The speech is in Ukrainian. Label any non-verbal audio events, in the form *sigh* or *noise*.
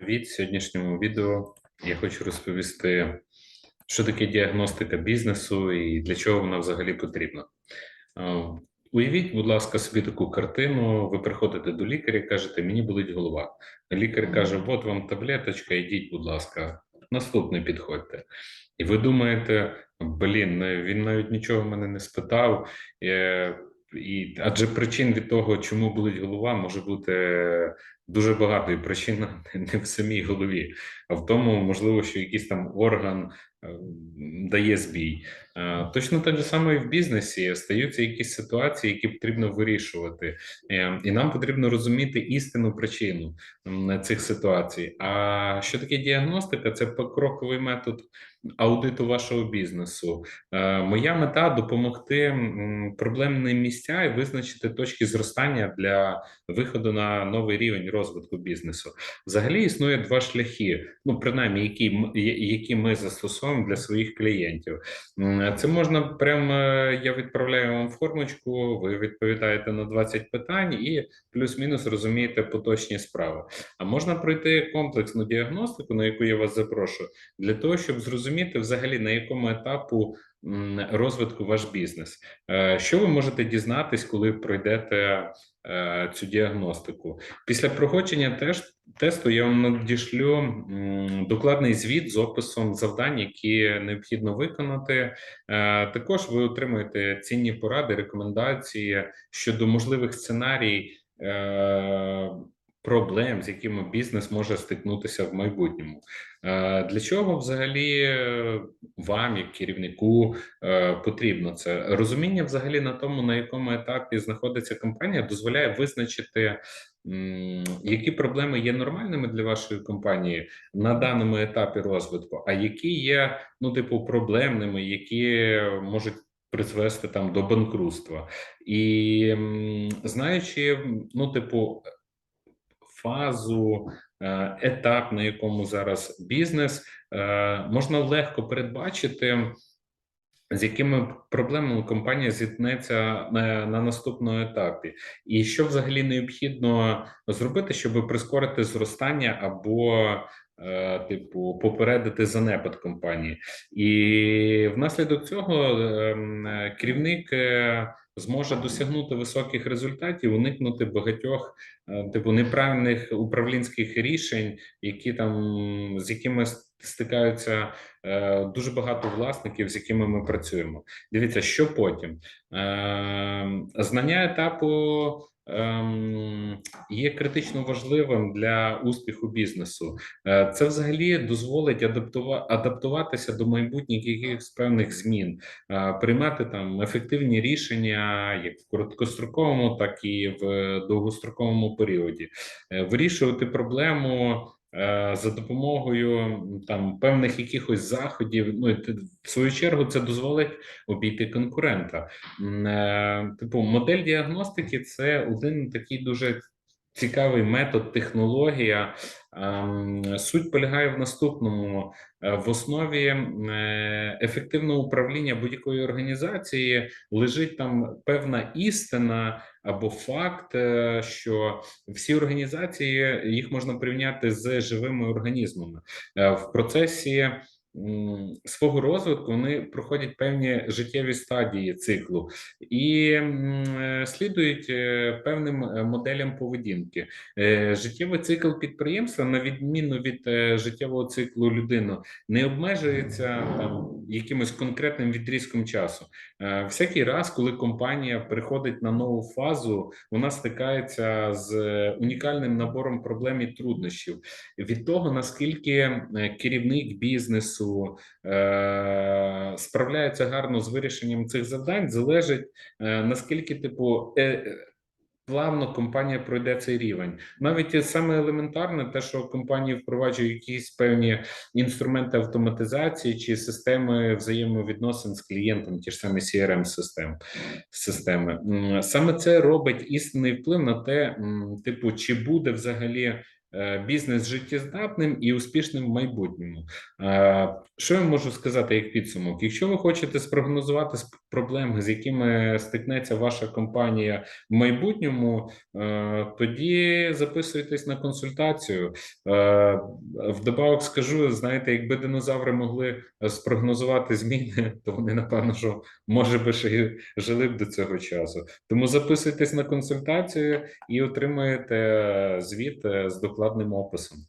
Привіт! В сьогоднішньому відео я хочу розповісти, що таке діагностика бізнесу і для чого вона взагалі потрібна. Уявіть, будь ласка, собі таку картину. Ви приходите до лікаря і кажете, мені болить голова. Лікар каже: от вам таблеточка, йдіть, будь ласка, наступний підходьте. І ви думаєте, блін, він навіть нічого в мене не спитав. Е, І, адже причин від того, чому болить голова, може бути дуже багато, і причина *laughs* не в самій голові, а в тому, можливо, що якийсь там орган е, дає збій. Е, Точно так же саме і в бізнесі стаються якісь ситуації, які потрібно вирішувати, Е, і нам потрібно розуміти істинну причину цих ситуацій. А що таке діагностика? Це покроковий метод аудиту вашого бізнесу. Моя мета допомогти проблемні місця і визначити точки зростання для виходу на новий рівень розвитку бізнесу. Взагалі існує два шляхи, ну принаймні, які які ми застосовуємо для своїх клієнтів. Це можна прямо я відправляю вам формочку, ви відповідаєте на 20 питань і плюс-мінус розумієте поточні справи. А можна пройти комплексну діагностику, на яку я вас запрошую, для того, щоб зрозуміти взагалі на якому етапу розвитку ваш бізнес. Е, Що ви можете дізнатись, коли пройдете е, цю діагностику? Після проходження теж тесту я вам надішлю докладний звіт з описом завдань, які необхідно виконати. Е, Також ви отримуєте цінні поради, рекомендації щодо можливих сценарій. Проблем, з якими бізнес може стикнутися в майбутньому, Е, для чого взагалі е, вам, як керівнику, е, потрібно це? Розуміння, взагалі на тому, на якому етапі знаходиться компанія, дозволяє визначити, які проблеми є нормальними для вашої компанії на даному етапі розвитку, а які є, ну, типу, проблемними, які можуть призвести там до банкрутства, і знаючи, ну, типу, фазу, е, етап, на якому зараз бізнес, е, можна легко передбачити, з якими проблемами компанія зіткнеться на, на наступному етапі, і що взагалі необхідно зробити, щоб прискорити зростання або е, Типу, попередити занепад компанії, і внаслідок цього ем, е, керівник е, зможе досягнути високих результатів, уникнути багатьох е, типу неправильних управлінських рішень, які там з якими стикаються е, дуже багато власників, з якими ми працюємо. Дивіться, що потім Е, знання етапу. Ем, Є критично важливим для успіху бізнесу. Е, Це взагалі дозволить адаптува- адаптуватися до майбутніх якихось певних змін, е, приймати там ефективні рішення як в короткостроковому, так і в довгостроковому періоді, Е, вирішувати проблему. Е, За допомогою там певних якихось заходів, ну в свою чергу це дозволить обійти конкурента. Е, Типу, модель діагностики це один такий дуже цікавий метод, технологія. Ем, Суть полягає в наступному: Е, в основі е, ефективного управління будь-якої організації лежить там певна істина або факт, е, що всі організації їх можна порівняти з живими організмами в процесі. Свого розвитку вони проходять певні життєві стадії циклу і е, слідують е, певним е, моделям поведінки. Життєвий цикл підприємства, на відміну від життєвого циклу людини, не обмежується там якимось конкретним відрізком часу. Е, Всякий раз, коли компанія переходить на нову фазу, вона стикається з е, унікальним набором проблем і труднощів. Від того наскільки е, керівник бізнесу справляється гарно з вирішенням цих завдань, залежить наскільки типу. Плавно компанія пройде цей рівень. Навіть саме елементарне, те, що компанії впроваджують якісь певні інструменти автоматизації чи системи взаємовідносин з клієнтом, ті ж самі crm систем системи. Саме це робить істинний вплив на те, типу, чи буде взагалі бізнес життєздатним і успішним в майбутньому. Е, Що я можу сказати як підсумок? Якщо ви хочете спрогнозувати сп- проблеми, з якими стикнеться ваша компанія в майбутньому, е, тоді записуйтесь на консультацію. Е, Вдобавок скажу, знаєте, якби динозаври могли е, спрогнозувати зміни, *laughs* то вони напевно, що може би ще жили б до цього часу. Тому записуйтесь на консультацію і отримаєте звіт е, з докладним описом.